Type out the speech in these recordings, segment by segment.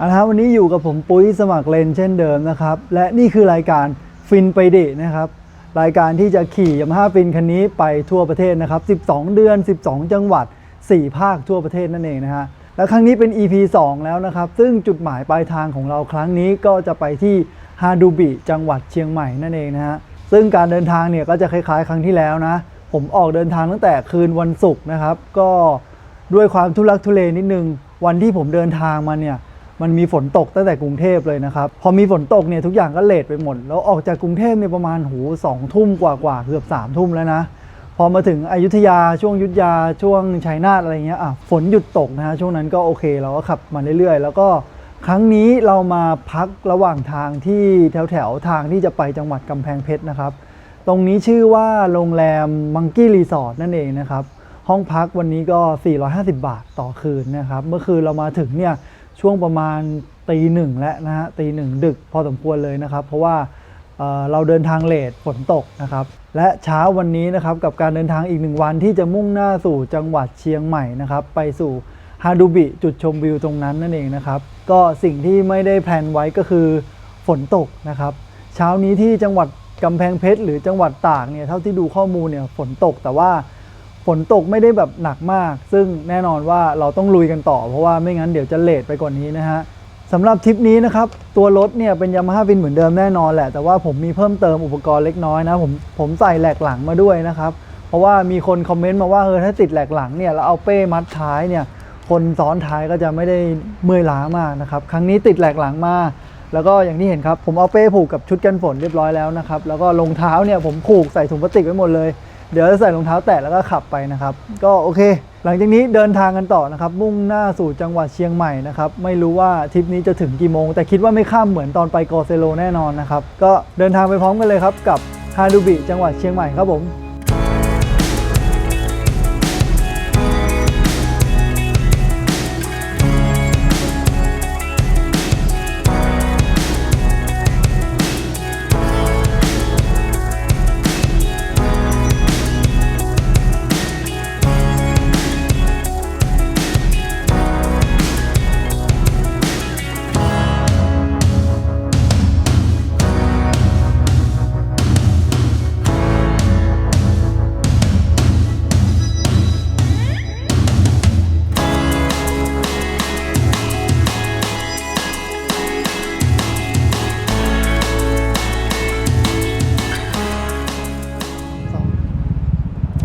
เอาละครับวันนี้อยู่กับผมปุ้ยสมัครเลนเช่นเดิมนะครับ และนี่คือรายการฟินไปดะนะครับ รายการที่จะขี่ยามาฮ่าฟินคันนี้ไปทั่วประเทศนะครับ 12 เดือน 12 จังหวัด 4 ภาคทั่วประเทศนั่นเองนะฮะและครั้งนี้เป็น EP 2 แล้วนะครับ ซึ่งจุดหมายปลายทางของเราครั้งนี้ก็จะไปที่ฮาดูบิจังหวัดเชียงใหม่นั่นเองนะฮะซึ่งการเดินทางเนี่ยก็จะคล้ายๆ ครั้งที่แล้วนะ ผมออกเดินทางตั้งแต่คืนวันศุกร์นะครับ ก็ด้วยความทุลักทุเลนิดนึง วันที่ผมเดินทางมาเนี่ย มันมีฝนตกตั้งแต่กรุงเทพเลยนะครับ พอมีฝนตกเนี่ยทุกอย่างก็เลทไปหมด แล้วออกจากกรุงเทพเนี่ยประมาณหูสองทุ่มกว่าๆเกือบสามทุ่มแล้วนะพอมาถึงอยุธยาช่วงยุธยาช่วงชัยนาทอะไรเงี้ยอะฝนหยุดตกนะฮะช่วงนั้นก็โอเคเราก็ขับมาเรื่อยๆ แล้วก็ครั้งนี้เรามาพักระหว่างทางที่แถวๆทางที่จะไปจังหวัดกำแพงเพชรนะครับ ตรงนี้ชื่อว่าโรงแรมมังกี้รีสอร์ทนั่นเองนะครับ ห้องพักวันนี้ก็ 450 บาทต่อคืนนะครับ เมื่อคืนเรามาถึงเนี่ย ช่วงประมาณตีหนึ่งแล้วนะฮะตีหนึ่งดึกพอสมควรเลยนะครับ เพราะว่าเเราเดินทางเลทฝนตกนะครับ และเช้าวันนี้นะครับกับการเดินทางอีกหนึ่งวันที่จะมุ่งหน้าสู่จังหวัดเชียงใหม่นะครับ ไปสู่ฮาดูบิจุดชมวิวตรงนั้นนั่นเองนะครับ ก็สิ่งที่ไม่ได้แพลนไว้ก็คือฝนตกนะครับ เช้านี้ที่จังหวัดกำแพงเพชรหรือจังหวัดตากเนี่ยเท่าที่ดูข้อมูลเนี่ยฝนตกแต่ว่า ฝนตกไม่ได้แบบหนักมาก ซึ่งแน่นอนว่าเราต้องลุยกันต่อ เพราะว่าไม่งั้นเดี๋ยวจะเลทไปกว่านี้นะฮะสำหรับทริปนี้นะครับ ตัวรถเนี่ยเป็นยามาฮ่าวินเหมือนเดิมแน่นอนแหละ แต่ว่าผมมีเพิ่มเติมอุปกรณ์เล็กน้อยนะ ผมผมใส่แหลกหลังมาด้วยนะครับ เพราะว่ามีคนคอมเมนต์มาว่าเออถ้าติดแหลกหลังเนี่ยแล้วเอาเป้มัดท้ายเนี่ยคนซ้อนท้ายก็จะไม่ได้เมื่อยล้ามากนะครับ ครั้งนี้ติดแหลกหลังมาแล้วก็อย่างที่เห็นครับผมเอาเป้ผูกกับชุดกันฝนเรียบร้อยแล้วนะครับ แล้วก็รองเท้าเนี่ยผมผูกใส่ถุงพลาสติกไว้หมดเลย เดี๋ยวจะใส่รองเท้าแตะแล้วก็ขับไปนะครับ ก็โอเค หลังจากนี้เดินทางกันต่อนะครับ มุ่งหน้าสู่จังหวัดเชียงใหม่นะครับไม่รู้ว่าทริปนี้จะถึงกี่โมง แต่คิดว่าไม่ข้ามเหมือนตอนไปกอเซโลแน่นอนนะครับก็เดินทางไปพร้อมกันเลยครับกับฮาดูบิจังหวัดเชียงใหม่ครับผม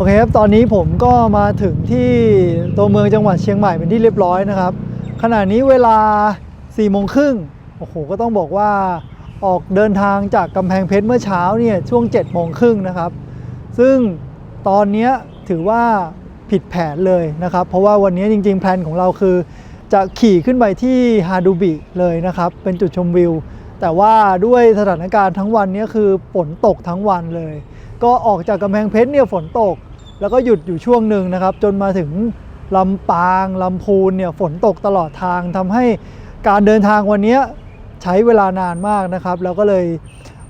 เคครับ ตอนนี้ผมก็มาถึงที่ตัวเมืองจังหวัดเชียงใหม่เป็นที่เรียบร้อยนะครับ ขณะนี้เวลา4ี่โมงครึ่งโอ้โห ก็ต้องบอกว่าออกเดินทางจากกำแพงเพชรเมื่อเช้าเนี่ยช่วง7จ็ดโมงครึ่งนะครับ ซึ่งตอนนี้ถือว่าผิดแผนเลยนะครับ เพราะว่าวันนี้จริงๆ แพลนของเราคือ จะขี่ขึ้นไปที่ฮาดูบิเลยนะครับ เป็นจุดชมวิว แต่ว่าด้วยสถานการณ์ทั้งวันนี้คือฝนตกทั้งวันเลย ก็ออกจากกำแพงเพชรเนี่ยฝนตก แล้วก็หยุดอยู่ช่วงหนึ่งนะครับ จนมาถึงลำปางลำพูนเนี่ยฝนตกตลอดทางทำให้การเดินทางวันนี้ใช้เวลานานมากนะครับ แล้วก็เลย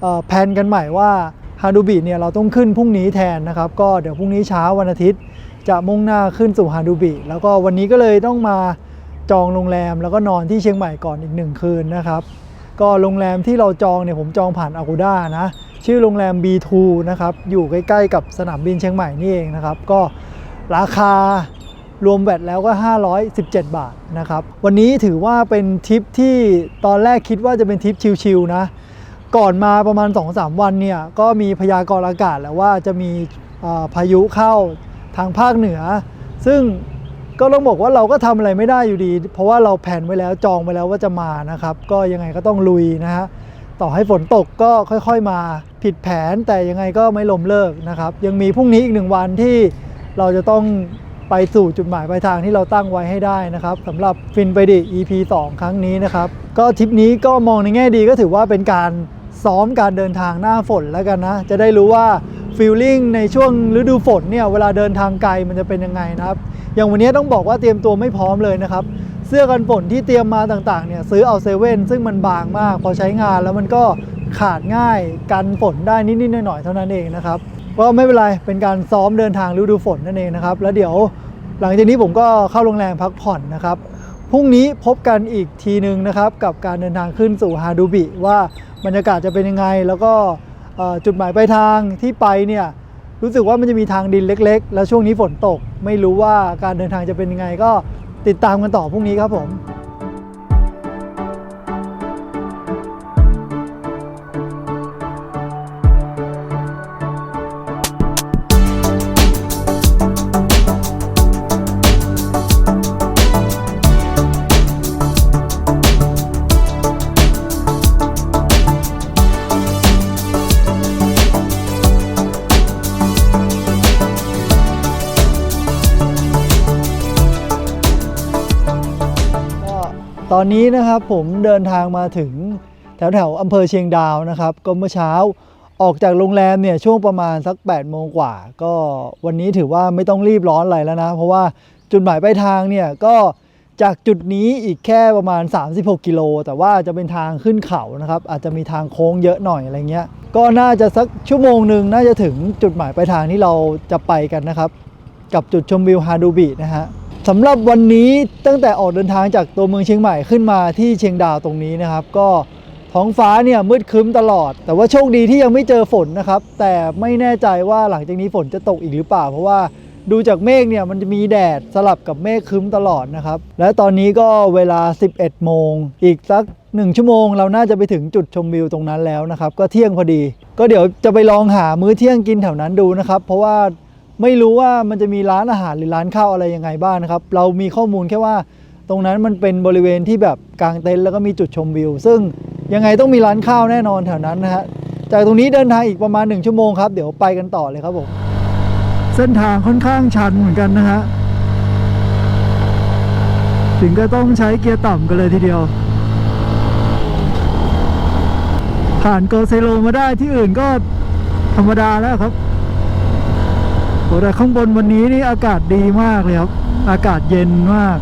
เแพนกันใหม่ว่าฮาดูบิเนี่ยเราต้องขึ้นพรุ่งนี้แทนนะครับ ก็เดี๋ยวพรุ่งนี้เช้าวันอาทิตย์ จะมุ่งหน้าขึ้นสู่ฮาดูบิแล้วก็วันนี้ก็เลยต้องมาจองโรงแรมแล้วก็นอนที่เชียงใหม่ก่อนอีกหนึ่งคืนนะครับ ก็โรงแรมที่เราจองเนี่ยผมจองผ่าน Agoda นะ ชื่อโรงแรม B2 นะครับ อยู่ใกล้ๆกับสนามบินเชียงใหม่นี่เองนะครับ ก็ราคารวมแวดแล้วก็ 517 บาทนะครับ วันนี้ถือว่าเป็นทริปที่ตอนแรกคิดว่าจะเป็นทริปชิลๆนะ ก่อนมาประมาณ 2-3 วันเนี่ย ก็มีพยากรณ์อากาศแล้วว่าจะมีพายุเข้าทางภาคเหนือ ซึ่งก็ต้องบอกว่าเราก็ทำอะไรไม่ได้อยู่ดี เพราะว่าเราแผนไว้แล้วจองไว้แล้วว่าจะมานะครับ ก็ยังไงก็ต้องลุยนะฮะต่อให้ฝนตกก็ค่อยๆมา ผิดแผนแต่ยังไงก็ไม่ล้มเลิกนะครับ ยังมีพรุ่งนี้อีกหนึ่งวันที่เราจะต้องไปสู่จุดหมายปลายทางที่เราตั้งไว้ให้ได้นะครับสำหรับฟินไปดิ EP 2 ครั้งนี้นะครับ ก็ทริปนี้ก็มองในแง่ดีก็ถือว่าเป็นการซ้อมการเดินทางหน้าฝนแล้วกันนะ จะได้รู้ว่าฟีลลิ่งในช่วงฤดูฝนเนี่ยเวลาเดินทางไกลมันจะเป็นยังไงนะครับ อย่างวันนี้ต้องบอกว่าเตรียมตัวไม่พร้อมเลยนะครับ เสื้อกันฝนที่เตรียมมาต่างๆเนี่ยซื้อเอาเซเว่นซึ่งมันบางมาก พอใช้งานแล้วมันก็ขาดง่ายกันฝนได้นิดๆหน่อยๆเท่านั้นเองนะครับก็ไม่เป็นไรเป็นการซ้อมเดินทางฤดูฝนนั่นเองนะครับ แล้วเดี๋ยวหลังจากนี้ผมก็เข้าโรงแรมพักผ่อนนะครับพรุ่งนี้พบกันอีกทีหนึ่งนะครับ กับการเดินทางขึ้นสู่ฮาดูบิว่าบรรยากาศจะเป็นยังไง แล้วก็จุดหมายปลายทางที่ไปเนี่ยรู้สึกว่ามันจะมีทางดินเล็ก ๆ แล้วช่วงนี้ฝนตก ไม่รู้ว่าการเดินทางจะเป็นยังไงก็ ติดตามกันต่อพรุ่งนี้ครับผม อนนี้นะครับผมเดินทางมาถึงแถวแถวอำเภอเชียงดาวนะครับ ก็เมื่อเช้าออกจากโรงแรมเนี่ยช่วงประมาณสัก8ปดโมงกว่า ก็วันนี้ถือว่าไม่ต้องรีบร้อนอะไรแล้วนะ เพราะว่าจุดหมายปลายทางเนี่ยก็จากจุดนี้อีกแค่ประมาณ 36 กิโล แต่ว่าจะเป็นทางขึ้นเขานะครับ อาจจะมีทางโค้งเยอะหน่อยอะไรเงี้ย ก็น่าจะสักชั่วโมงหนึ่งน่าจะถึงจุดหมายปลายทางที่เราจะไปกันนะครับ กับจุดชมวิวฮาดูบินะฮะ สำหรับวันนี้ตั้งแต่ออกเดินทางจากตัวเมืองเชียงใหม่ขึ้นมาที่เชียงดาวตรงนี้นะครับ ก็ท้องฟ้าเนี่ยมืดครึ้มตลอด แต่ว่าโชคดีที่ยังไม่เจอฝนนะครับ แต่ไม่แน่ใจว่าหลังจากนี้ฝนจะตกอีกหรือเปล่า เพราะว่าดูจากเมฆเนี่ยมันจะมีแดดสลับกับเมฆครึ้มตลอดนะครับ และตอนนี้ก็เวลา 11 โมง อีกสัก 1 ชั่วโมง เราน่าจะไปถึงจุดชมวิวตรงนั้นแล้วนะครับ ก็เที่ยงพอดี ก็เดี๋ยวจะไปลองหามื้อเที่ยงกินแถวนั้นดูนะครับ เพราะว่า ไม่รู้ว่ามันจะมีร้านอาหารหรือร้านข้าวอะไรยังไงบ้างนะครับ เรามีข้อมูลแค่ว่าตรงนั้นมันเป็นบริเวณที่แบบกางเต็นท์แล้วก็มีจุดชมวิว ซึ่งยังไงต้องมีร้านข้าวแน่นอนแถวนั้นนะฮะจากตรงนี้เดินทางอีกประมาณ 1 ชั่วโมงครับ เดี๋ยวไปกันต่อเลยครับผมเส้นทางค่อนข้างชันเหมือนกันนะฮะถึงก็ต้องใช้เกียร์ต่ำกันเลยทีเดียว ผ่านโกเซโลมาได้ที่อื่นก็ธรรมดาแล้วครับ โอ้แต่ข้างบนวันนี้นี่อากาศดีมากเลยครับ อากาศเย็นมาก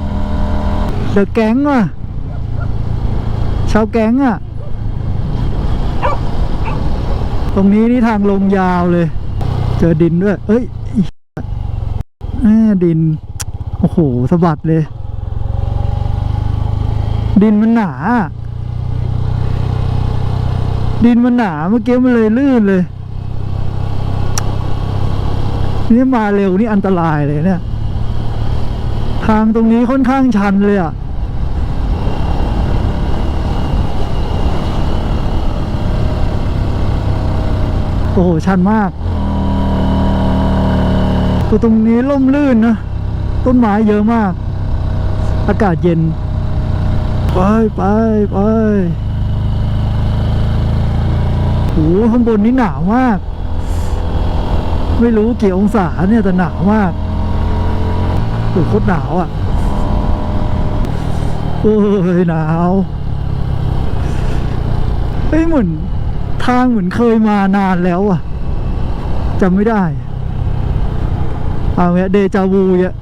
เดอะแก๊งว่ะ ชาวแก๊งอะ ตรงนี้นี่ทางลงยาวเลย เจอดินด้วย เอ้ยแม่ดิน โอ้โหสะบัดเลย ดินมันหนา ดินมันหนาเมื่อกี้มันเลยลื่นเลย นี่มาเร็วนี่อันตรายเลยเนี่ย ทางตรงนี้ค่อนข้างชันเลยอะ่ะโอ้โห ชันมากตัวตรงนี้ล่มลื่นนะ ต้นไม้เยอะมาก อากาศเย็น ไปไปไปโอ้โหข้างบนนี้หนาวมาก ไม่รู้กี่องศาเนี่ยแต่หนาวมากโอ้โคตรหนาวอะโอ้ยหนาวเฮ้ยเหมือนทางเหมือนเคยมานานแล้วอะจำไม่ได้เอาเงี้ยเดจาวูเนี่ย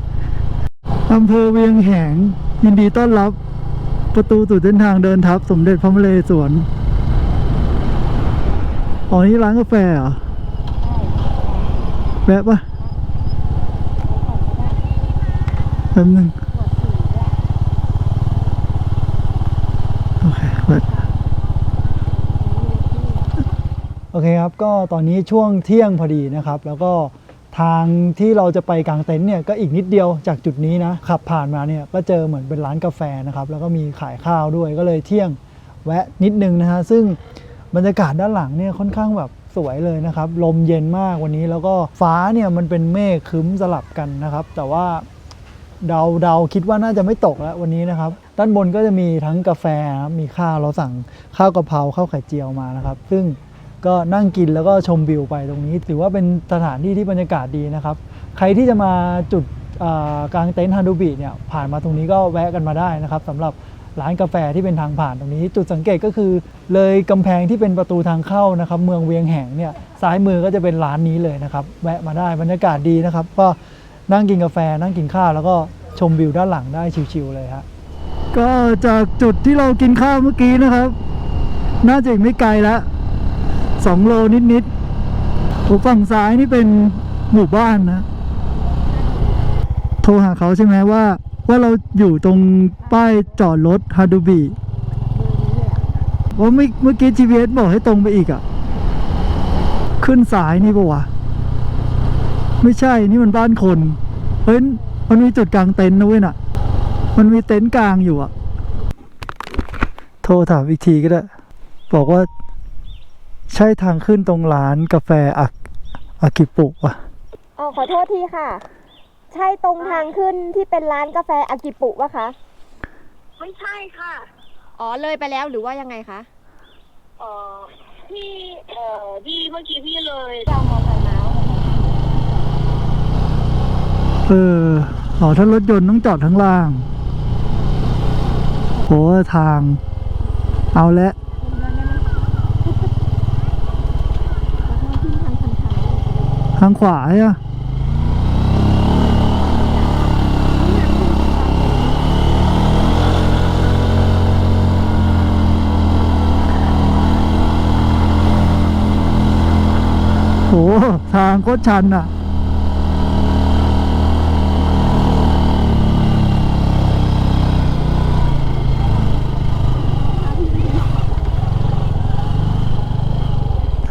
อำเภอเวียงแหง ยินดีต้อนรับประตูสู่เส้นทางเดินทับ สมเด็จพระนเรศวรอ๋อนี่ร้านกาแฟเหรอ แวะปะแป๊บนึงโอเคโอเคครับ ก็ตอนนี้ช่วงเที่ยงพอดีนะครับ แล้วก็ทางที่เราจะไปกางเต็นท์เนี่ยก็อีกนิดเดียวจากจุดนี้นะ ขับผ่านมาเนี่ยก็เจอเหมือนเป็นร้านกาแฟนะครับ แล้วก็มีขายข้าวด้วยก็เลยเที่ยงแวะนิดนึงนะฮะ ซึ่งบรรยากาศด้านหลังเนี่ยค่อนข้างแบบ สวยเลยนะครับ ลมเย็นมากวันนี้แล้วก็ฟ้าเนี่ยมันเป็นเมฆคึ้มสลับกันนะครับ แต่ว่าเดาเดาคิดว่าน่าจะไม่ตกแล้ววันนี้นะครับ ด้านบนก็จะมีทั้งกาแฟครับมีข้าวเราสั่งข้าวกะเพราข้าวไข่เจียวมานะครับ ซึ่งก็นั่งกินแล้วก็ชมวิวไปตรงนี้ ถือว่าเป็นสถานที่ที่บรรยากาศดีนะครับ ใครที่จะมาจุดกลางเต็นท์ฮันดูบิเนี่ยผ่านมาตรงนี้ก็แวะกันมาได้นะครับสำหรับ ร้านกาแฟที่เป็นทางผ่านตรงนี้ จุดสังเกตก็คือเลยกำแพงที่เป็นประตูทางเข้านะครับ เมืองเวียงแหงเนี่ยซ้ายมือก็จะเป็นร้านนี้เลยนะครับ แวะมาได้บรรยากาศดีนะครับ ก็นั่งกินกาแฟนั่งกินข้าวแล้วก็ชมวิวด้านหลังได้ชิวๆเลยฮะก็จากจุดที่เรากินข้าวเมื่อกี้นะครับ น่าจะไม่ไกลแล้วสองโลนิดๆโอ้ฝั่งซ้ายนี่เป็นหมู่บ้านนะ โทรหาเขาใช่ไหมว่า ว่าเราอยู่ตรงป้ายจอดรถฮาดูบิว่าเมื่อเมื่อกี้ GPS บอกให้ตรงไปอีกอะขึ้นสายนี่ปะวะ ไม่ใช่นี่มันบ้านคน เฮ้ย มันมีจุดกลางเต็นท์นะเว้ยน่ะ มันมีเต็นท์กลางอยู่อะโทรถามอีกทีก็ได้ บอกว่า ใช่ทางขึ้นตรงร้านกาแฟอาอากิปุวะอ๋อ ขอโทษทีค่ะ ใช่ตรงทางขึ้นที่เป็นร้านกาแฟอากิปุปะคะ ไม่ใช่ค่ะอ๋อเลยไปแล้วหรือว่ายังไงคะ เอ่อที่เอ่อที่เมื่อกี้พี่เลยจองมอเตอร์ไซค์มาเอออ๋อถ้ารถยนต์ต้องจอดข้างล่างโอ้ทาง เอาละทางขวาอะโอ้ ทางโคตรชันอะ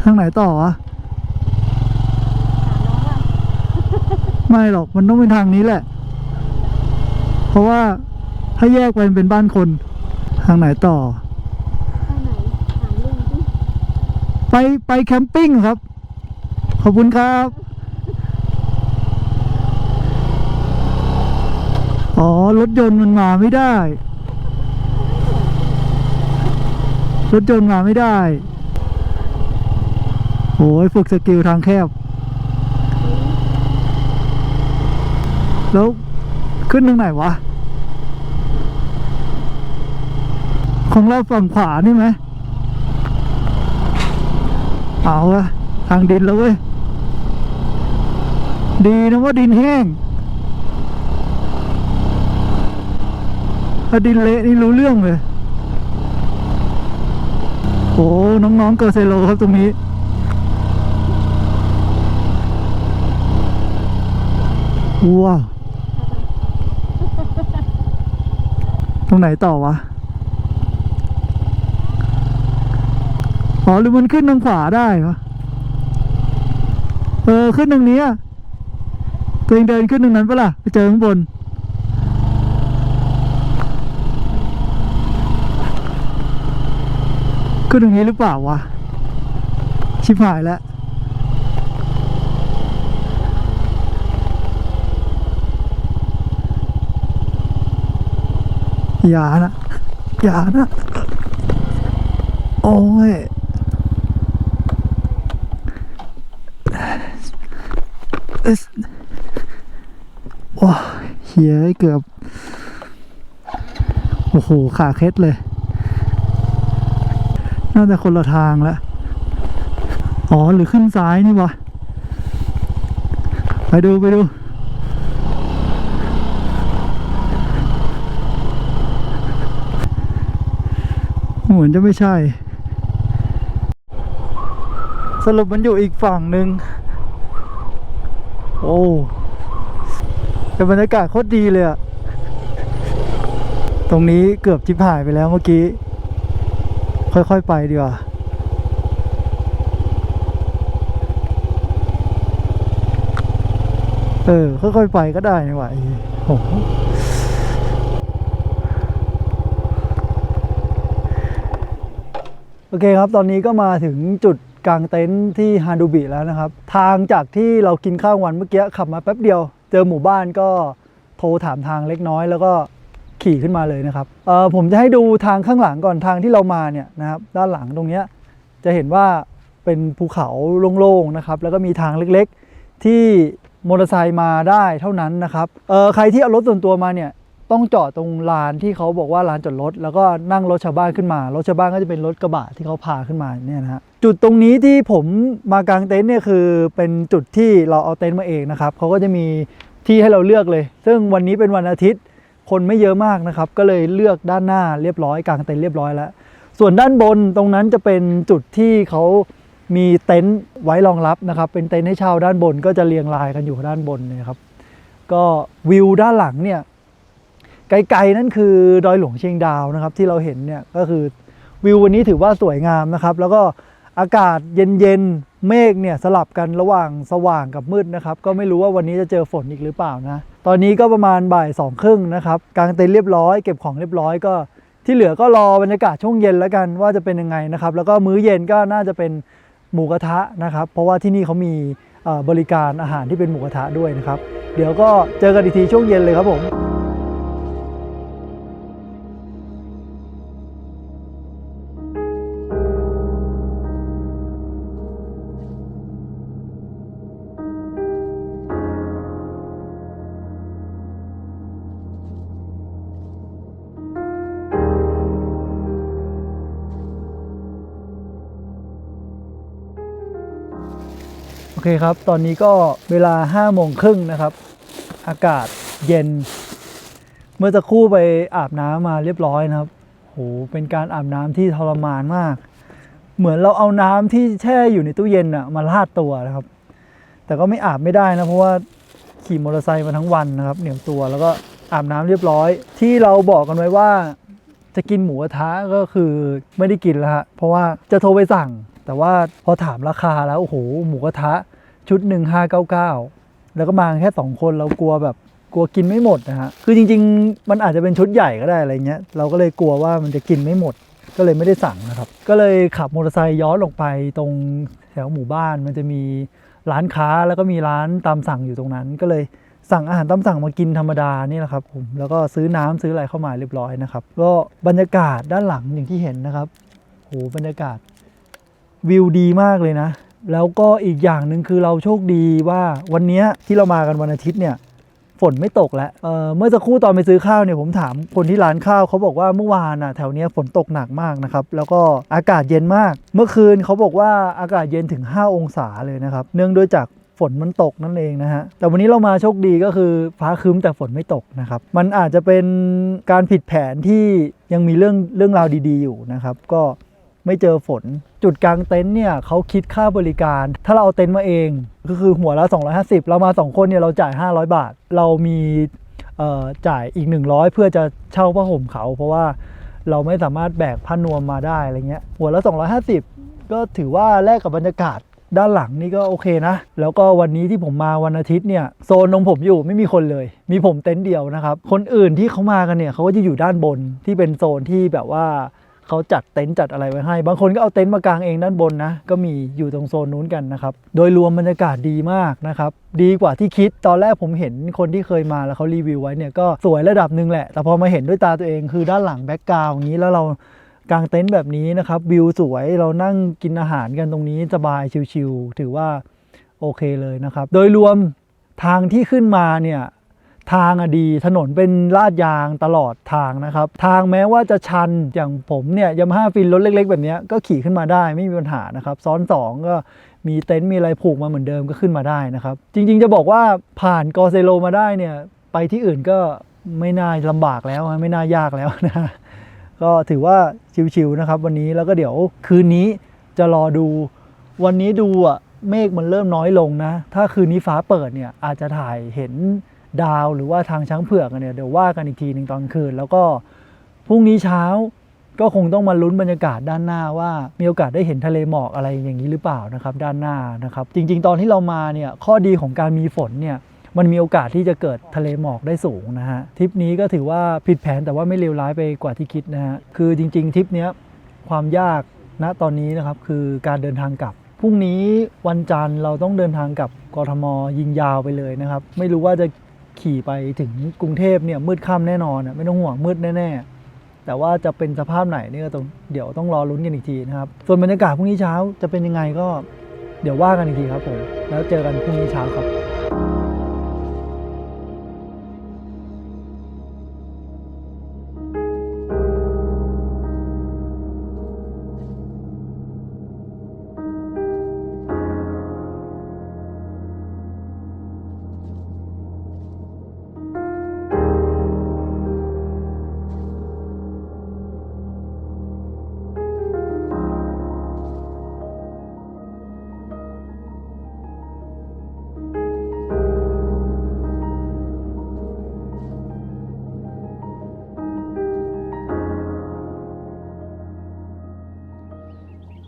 ทางไหนต่อวะไม่หรอกมันต้องเป็นทางนี้แหละ เพราะว่าถ้าแยกไปมันเป็นบ้านคน ทางไหนต่อทางไหนถามลุงสิไปไปแคมปิ้งครับ ขอบคุณครับ อ๋อ รถยนต์มันมาไม่ได้ รถยนต์มาไม่ได้ โอ้ยฝึกสกิลทางแคบ แล้วขึ้นทางไหนวะ ของเราฝั่งขวานี่ไหมเอาละทางดินแล้วเว้ย ดีนะว่าดินแห้งถ้าดินเละนี่รู้เรื่องเลย โอ้น้องๆเกอร์เซโลครับตรงนี้ว้าวตรงไหนต่อวะ อ๋อหรือมันขึ้นทางขวาได้วะเออ ขึ้นทางนี้อะ ตัวเองเดินขึ้นทางนั้นปะล่ะ ไปเจอข้างบน ขึ้นทางนี้หรือเปล่าวะ ชิบหายแล้วอย่านะอย่านะโอ้ยเอส ว้เฮียเกือบ โอ้โห ขาเคล็ดเลย น่าจะคนละทางแล้วอ๋อ หรือขึ้นซ้ายนี่วะ ไปดูไปดูเหมือนจะไม่ใช่ สรุปมันอยู่อีกฝั่งหนึ่งโอ้ แต่บรรยากาศโคตรดีเลยอะตรงนี้เกือบจิบหายไปแล้วเมื่อกี้ ค่อยๆไปดีกว่าเออ ค่อยๆไปก็ได้นี่หว่าโอ้โอเคครับ ตอนนี้ก็มาถึงจุดกลางเต็นท์ที่ฮานดูบิแล้วนะครับ ทางจากที่เรากินข้าววันเมื่อกี้ขับมาแป๊บเดียว เจอหมู่บ้านก็โทรถามทางเล็กน้อย แล้วก็ขี่ขึ้นมาเลยนะครับเออผมจะให้ดูทางข้างหลังก่อนทางที่เรามาเนี่ยนะครับด้านหลังตรงเนี้ยจะเห็นว่าเป็นภูเขาโล่งๆนะครับแล้วก็มีทางเล็กๆ ที่มอเตอร์ไซค์มาได้เท่านั้นนะครับเออใครที่เอารถส่วนตัวมาเนี่ยต้องจอดตรงลานที่เขาบอกว่าลานจอดรถแล้วก็นั่งรถชาวบ้านขึ้นมา รถชาวบ้านก็จะเป็นรถกระบะที่เขาพาขึ้นมาเนี่ยนะฮะ จุดตรงนี้ที่ผมมากางเต็นท์เนี่ยคือเป็นจุดที่เราเอาเต็นท์มาเองนะครับเขาก็จะมีที่ให้เราเลือกเลย ซึ่งวันนี้เป็นวันอาทิตย์คนไม่เยอะมากนะครับ ก็เลยเลือกด้านหน้าเรียบร้อยกางเต็นท์เรียบร้อยแล้ว ส่วนด้านบนตรงนั้นจะเป็นจุดที่เขามีเต็นท์ไว้รองรับนะครับ เป็นเต็นท์ให้เช่าด้านบนก็จะเรียงรายกันอยู่ด้านบนเนยครับ ก็วิวด้านหลังเนี่ยไกลๆนั่นคือดอยหลวงเชียงดาวนะครับที่เราเห็นเนี่ยก็คือวิววันนี้ถือว่าสวยงามนะครับ แล้วก็ อากาศเย็นๆ เมฆเนี่ยสลับกันระหว่างสว่างกับมืดนะครับ ก็ไม่รู้ว่าวันนี้จะเจอฝนอีกหรือเปล่านะ ตอนนี้ก็ประมาณบ่ายสองครึ่งนะครับกางเต็นท์เรียบร้อยเก็บของเรียบร้อยก็ ที่เหลือก็รอบรรยากาศช่วงเย็นแล้วกันว่าจะเป็นยังไงนะครับ แล้วก็มื้อเย็นก็น่าจะเป็นหมูกระทะนะครับ เพราะว่าที่นี่เขามีบริการอาหารที่เป็นหมูกระทะด้วยนะครับ เดี๋ยวก็เจอกันอีกทีช่วงเย็นเลยครับผม อเคครับ ตอนนี้ก็เวลา5้าโมงครึ่งนะครับ อากาศเย็น เมื่อสักครู่ไปอาบน้ำมาเรียบร้อยนะครับโหเป็นการอาบน้ำที่ทรมานมาก เหมือนเราเอาน้ำที่แช่อยู่ในตู้เย็นอะมาลาดตัวนะครับ แต่ก็ไม่อาบไม่ได้นะเพราะว่าขี่มอเตอร์ไซค์มาทั้งวันนะครับ เหนียวตัวแล้วก็อาบน้ำเรียบร้อย ที่เราบอกกันไว้ว่าจะกินหมูกระทะก็คือไม่ได้กินแล้วฮะเพราะว่าจะโทรไปสั่ง แต่ว่าพอถามราคาแล้วโอ้โหหมูกระทะ ชุดหนึ่งห้าเก้าเก้าแล้วก็มาแค่สองคนเรากลัวแบบกลัวกินไม่หมดนะฮะ คือจริง ๆ มันอาจจะเป็นชุดใหญ่ก็ได้อะไรเงี้ย เราก็เลยกลัวว่ามันจะกินไม่หมด ก็เลยไม่ได้สั่งนะครับ ก็เลยขับมอเตอร์ไซค์ย้อนลงไปตรงแถวหมู่บ้าน มันจะมีร้านค้าแล้วก็มีร้านตามสั่งอยู่ตรงนั้น ก็เลยสั่งอาหารตามสั่งมากินธรรมดานี่แหละครับผม แล้วก็ซื้อน้ำซื้ออะไรเข้ามาเรียบร้อยนะครับ ก็บรรยากาศด้านหลังอย่างที่เห็นนะครับ โห บรรยากาศวิวดีมากเลยนะ แล้วก็อีกอย่างหนึ่งคือเราโชคดีว่าวันนี้ที่เรามากันวันอาทิตย์เนี่ยฝนไม่ตกแล้วเเมื่อสักครู่ตอนไปซื้อข้าวเนี่ยผมถามคนที่ร้านข้าวเขาบอกว่าเมื่อวานอะแถวเนี้ยฝนตกหนักมากนะครับ แล้วก็อากาศเย็นมาก เมื่อคืนเขาบอกว่าอากาศเย็นถึง 5 องศาเลยนะครับ เนื่องด้วยจากฝนมันตกนั่นเองนะฮะ แต่วันนี้เรามาโชคดีก็คือฟ้าครึ้มแต่ฝนไม่ตกนะครับ มันอาจจะเป็นการผิดแผนที่ยังมีเรื่องเรื่องราวดี ๆ อยู่นะครับ ก็ ไม่เจอฝน จุดกลางเต็นท์เนี่ยเขาคิดค่าบริการ ถ้าเราเอาเต็นท์มาเอง ก็คือหัวละ 250 เรามา 2 คนเนี่ยเราจ่าย 500 บาท เรามีจ่ายอีก 100 เพื่อจะเช่าผ้าห่มเขา เพราะว่าเราไม่สามารถแบกผ้านวมมาได้อะไรเงี้ยหัวละ 250 ก็ถือว่าแลกกับบรรยากาศด้านหลังนี่ก็โอเคนะ แล้วก็วันนี้ที่ผมมาวันอาทิตย์เนี่ยโซนตรงผมอยู่ไม่มีคนเลย มีผมเต็นท์เดียวนะครับ คนอื่นที่เขามากันเนี่ยเขาก็จะอยู่ด้านบนที่เป็นโซนที่แบบว่า เขาจัดเต็นท์จัดอะไรไว้ให้ บางคนก็เอาเต็นท์มากางเองด้านบนนะ ก็มีอยู่ตรงโซนนู้นกันนะครับ โดยรวมบรรยากาศดีมากนะครับ ดีกว่าที่คิด ตอนแรกผมเห็นคนที่เคยมาแล้วเขารีวิวไว้เนี่ยก็สวยระดับหนึ่งแหละ แต่พอมาเห็นด้วยตาตัวเองคือด้านหลังแบ็กกราวอย่างนี้แล้วเรากางเต็นท์แบบนี้นะครับวิวสวยเรานั่งกินอาหารกันตรงนี้สบายชิลๆถือว่าโอเคเลยนะครับ โดยรวมทางที่ขึ้นมาเนี่ย ทางอะดีถนนเป็นลาดยางตลอดทางนะครับ ทางแม้ว่าจะชันอย่างผมเนี่ยยามาฮ่าฟินรถเล็ก ๆ แบบนี้ก็ขี่ขึ้นมาได้ไม่มีปัญหานะครับ ซ้อน 2 ก็มีเต็นท์มีอะไรผูกมาเหมือนเดิมก็ขึ้นมาได้นะครับ จริง ๆ จะบอกว่าผ่านกอเซโลมาได้เนี่ยไปที่อื่นก็ไม่น่าลำบากแล้วไม่น่ายากแล้วนะก็ถือว่าชิวๆนะครับ วันนี้แล้วก็เดี๋ยวคืนนี้จะรอดูวันนี้ดูอะเมฆมันเริ่มน้อยลงนะ ถ้าคืนนี้ฟ้าเปิดเนี่ยอาจจะถ่ายเห็น ดาวหรือว่าทางช้างเผือกกันเนี่ยเดี๋ยวว่ากันอีกทีหนึ่งตอนคืน แล้วก็พรุ่งนี้เช้าก็คงต้องมาลุ้นบรรยากาศด้านหน้าว่ามีโอกาสได้เห็นทะเลหมอกอะไรอย่างนี้หรือเปล่านะครับ ด้านหน้านะครับ จริง ๆ ตอนที่เรามาเนี่ยข้อดีของการมีฝนเนี่ยมันมีโอกาสที่จะเกิดทะเลหมอกได้สูงนะฮะทริปนี้ก็ถือว่าผิดแผนแต่ว่าไม่เลวร้ายไปกว่าที่คิดนะฮะคือจริง ๆทริปเนี้ยความยากณตอนนี้นะครับคือการเดินทางกลับพรุ่งนี้วันจันทร์เราต้องเดินทางกลับกรทมยิงยาวไปเลยนะครับ ไม่รู้ว่าจะ ขี่ไปถึงกรุงเทพเนี่ยมืดค่ำแน่นอนไม่ต้องห่วงมืดแน่ๆ แต่ว่าจะเป็นสภาพไหนเนี่ยต้องเดี๋ยวต้องรอลุ้นกันอีกทีนะครับ ส่วนบรรยากาศพรุ่งนี้เช้าจะเป็นยังไงก็เดี๋ยวว่ากันอีกทีครับผม แล้วเจอกันพรุ่งนี้เช้าครับ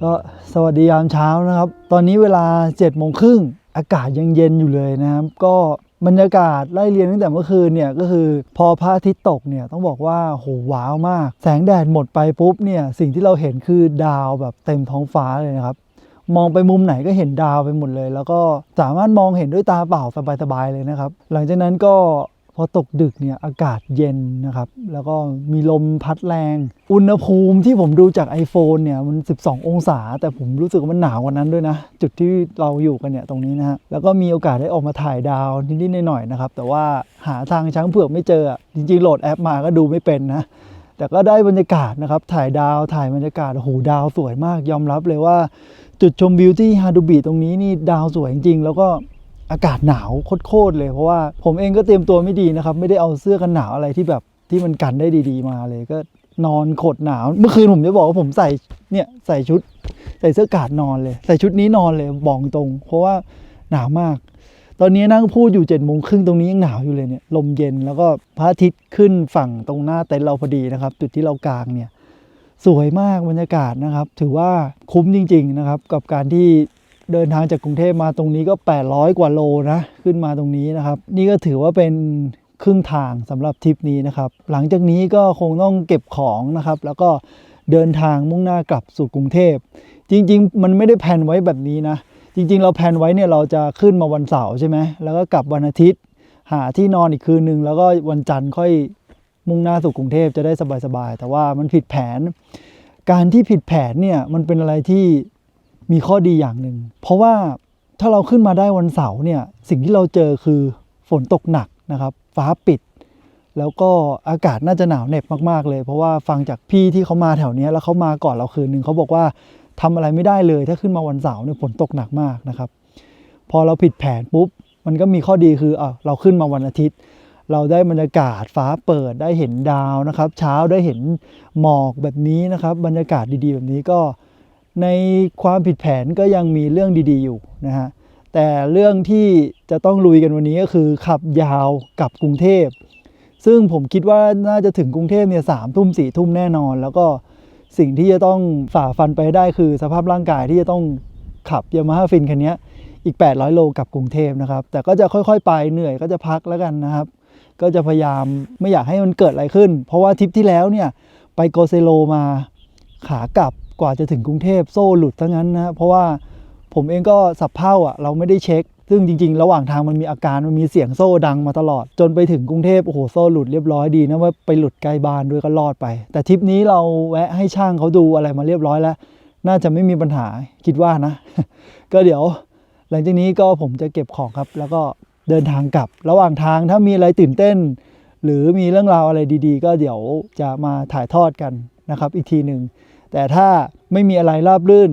ก็สวัสดียามเช้านะครับ ตอนนี้เวลา7จ็ดโมงครึ่งอากาศยังเย็นอยู่เลยนะครับ ก็บรรยากาศไล่เรียนตั้งแต่เมื่อคืนเนี่ยก็คือพอพระอาทิตย์ตกเนี่ยต้องบอกว่าโหว้าวมาก แสงแดดหมดไปปุ๊บเนี่ยสิ่งที่เราเห็นคือดาวแบบเต็มท้องฟ้าเลยนะครับ มองไปมุมไหนก็เห็นดาวไปหมดเลย แล้วก็สามารถมองเห็นด้วยตาเปล่าสบายๆเลยนะครับ หลังจากนั้นก็ พอตกดึกเนี่ยอากาศเย็นนะครับ แล้วก็มีลมพัดแรง อุณหภูมิที่ผมดูจาก iPhone เนี่ยมัน 12 องศา แต่ผมรู้สึกว่ามันหนาวกว่านั้นด้วยนะ จุดที่เราอยู่กันเนี่ยตรงนี้นะฮะแล้วก็มีโอกาสได้ออกมาถ่ายดาวนิดๆหน่อยๆนะครับ แต่ว่าหาทางช้างเผือกไม่เจอจริงๆโหลดแอปมาก็ดูไม่เป็นนะ แต่ก็ได้บรรยากาศนะครับ ถ่ายดาวถ่ายบรรยากาศโอ้โหดาวสวยมาก ยอมรับเลยว่า จุดชมวิวที่ฮาดูบีตรงนี้นี่ดาวสวยจริงๆแล้วก็ อากาศหนาวโคตรๆเลย เพราะว่าผมเองก็เตรียมตัวไม่ดีนะครับ ไม่ได้เอาเสื้อกันหนาวอะไรที่แบบที่มันกันได้ดี ๆ มาเลยก็นอนขดหนาว เมื่อคืนผมจะบอกว่าผมใส่เนี่ยใส่ชุด ใส่เสื้อกาดนอนเลย ใส่ชุดนี้นอนเลยบอกตรง เพราะว่าหนาวมาก ตอนนี้นั่งพูดอยู่เจ็ดโมงครึ่งตรงนี้ยังหนาวอยู่เลยเนี่ยลมเย็นแล้วก็พระอาทิตย์ขึ้นฝั่งตรงหน้าเต็นท์เราพอดีนะครับ จุดที่เรากางเนี่ยสวยมากบรรยากาศนะครับ ถือว่าคุ้มจริง ๆนะครับ กับการที่ เดินทางจากกรุงเทพมาตรงนี้ก็ 800 กว่าโลนะ ขึ้นมาตรงนี้นะครับ นี่ก็ถือว่าเป็นครึ่งทางสำหรับทริปนี้นะครับ หลังจากนี้ก็คงต้องเก็บของนะครับ แล้วก็เดินทางมุ่งหน้ากลับสู่กรุงเทพ จริง ๆ มันไม่ได้แผนไว้แบบนี้นะ จริง ๆ เราแผนไว้เนี่ยเราจะขึ้นมาวันเสาร์ใช่ไหมแล้วก็กลับวันอาทิตย์ หาที่นอนอีกคืนหนึ่งแล้วก็วันจันทร์ค่อยมุ่งหน้าสู่กรุงเทพจะได้สบายๆแต่ว่ามันผิดแผน การที่ผิดแผนเนี่ยมันเป็นอะไรที่ มีข้อดีอย่างหนึ่ง เพราะว่าถ้าเราขึ้นมาได้วันเสาร์เนี่ยสิ่งที่เราเจอคือฝนตกหนักนะครับ ฟ้าปิด แล้วก็อากาศน่าจะหนาวเหน็บมากๆเลย เพราะว่าฟังจากพี่ที่เขามาแถวนี้แล้วเขามาก่อนเราคืนหนึ่งเขาบอกว่าทำอะไรไม่ได้เลย ถ้าขึ้นมาวันเสาร์เนี่ยฝนตกหนักมากนะครับ พอเราผิดแผนปุ๊บมันก็มีข้อดีคืออะเราขึ้นมาวันอาทิตย์ เราได้บรรยากาศฟ้าเปิดได้เห็นดาวนะครับ เช้าได้เห็นหมอกแบบนี้นะครับ บรรยากาศดีๆ แบบนี้ก็ ในความผิดแผนก็ยังมีเรื่องดีๆอยู่นะฮะแต่เรื่องที่จะต้องลุยกันวันนี้ก็คือขับยาวกลับกรุงเทพ ซึ่งผมคิดว่าน่าจะถึงกรุงเทพเนี่ยสามทุ่มสี่ทุ่มแน่นอน แล้วก็สิ่งที่จะต้องฝ่าฟันไปได้คือสภาพร่างกายที่จะต้องขับยามาฮ่าฟินคันนี้อีก 800 โลกลับกรุงเทพนะครับ แต่ก็จะค่อยๆ ไปเหนื่อยก็จะพักแล้วกันนะครับ ก็จะพยายามไม่อยากให้มันเกิดอะไรขึ้น เพราะว่าทริปที่แล้วเนี่ยไปโกเซโลมาขากลับ ว่าจะถึงกรุงเทพโซ่หลุดทั้งนั้นนะเพราะว่าผมเองก็สับเพ่าอะเราไม่ได้เช็ค ซึ่งจริง ๆ ระหว่างทางมันมีอาการมันมีเสียงโซ่ดังมาตลอด จนไปถึงกรุงเทพโอ้โหโซ่หลุดเรียบร้อยดีนะว่าไปหลุดใกลบ้านด้วยก็รอดไป แต่ทริปนี้เราแวะให้ช่างเขาดูอะไรมาเรียบร้อยแล้ว น่าจะไม่มีปัญหาคิดว่านะ ก็เดี๋ยว หลังจากนี้ก็ผมจะเก็บของครับ แล้วก็เดินทางกลับ ระหว่างทางถ้ามีอะไรตื่นเต้น หรือมีเรื่องราวอะไรดี ๆ ก็เดี๋ยวจะมาถ่ายทอดกันนะครับ อีกทีหนึ่ง แต่ถ้าไม่มีอะไรราบรื่น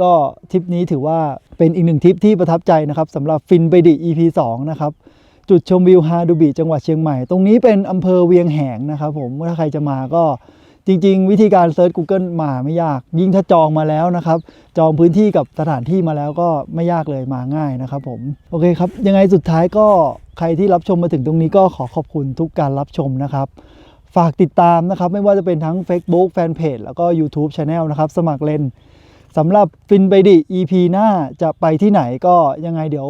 ก็ทริปนี้ถือว่าเป็นอีกหนึ่งทริปที่ประทับใจนะครับสำหรับฟินไปดิ EP 2 นะครับ จุดชมวิวฮาดูบีจังหวัดเชียงใหม่ ตรงนี้เป็นอำเภอเวียงแหงนะครับผมถ้าใครจะมาก็จริง ๆ วิธีการเซิร์ช Google มาไม่ยาก ยิ่งถ้าจองมาแล้วนะครับ จองพื้นที่กับสถานที่มาแล้วก็ไม่ยากเลยมาง่ายนะครับผม โอเคครับ ยังไงสุดท้ายก็ใครที่รับชมมาถึงตรงนี้ก็ขอขอบคุณทุกการรับชมนะครับ ฝากติดตามนะครับ ไม่ว่าจะเป็นทั้ง Facebook Fanpage แล้วก็ YouTube Channel นะครับ สมัครเล่นสำหรับฟินไปดิ EP หน้าจะไปที่ไหนก็ยังไงเดี๋ยว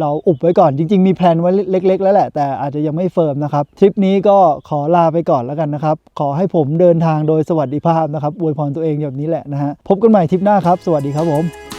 เราอุบไว้ก่อน จริง ๆ มีแพลนไว้เล็ก ๆ แล้วแหละ แต่อาจจะยังไม่เฟิร์มนะครับ ทริปนี้ก็ขอลาไปก่อนแล้วกันนะครับ ขอให้ผมเดินทางโดยสวัสดิภาพนะครับอวยพรตัวเองแบบนี้แหละนะฮะพบกันใหม่ทริปหน้าครับ สวัสดีครับผม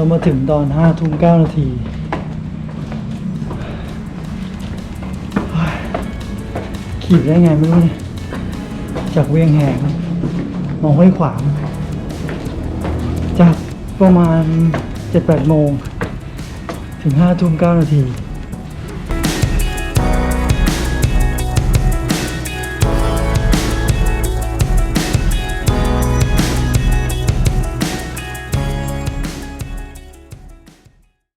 เรามาถึงตอนห้าทุ่มเก้านาที ขี่ได้ไงไม่รู้เนี่ย จากเวียงแหงมองห้วยขวาง จากประมาณเจ็ดแปดโมง ถึง5ทุ่ม9นาที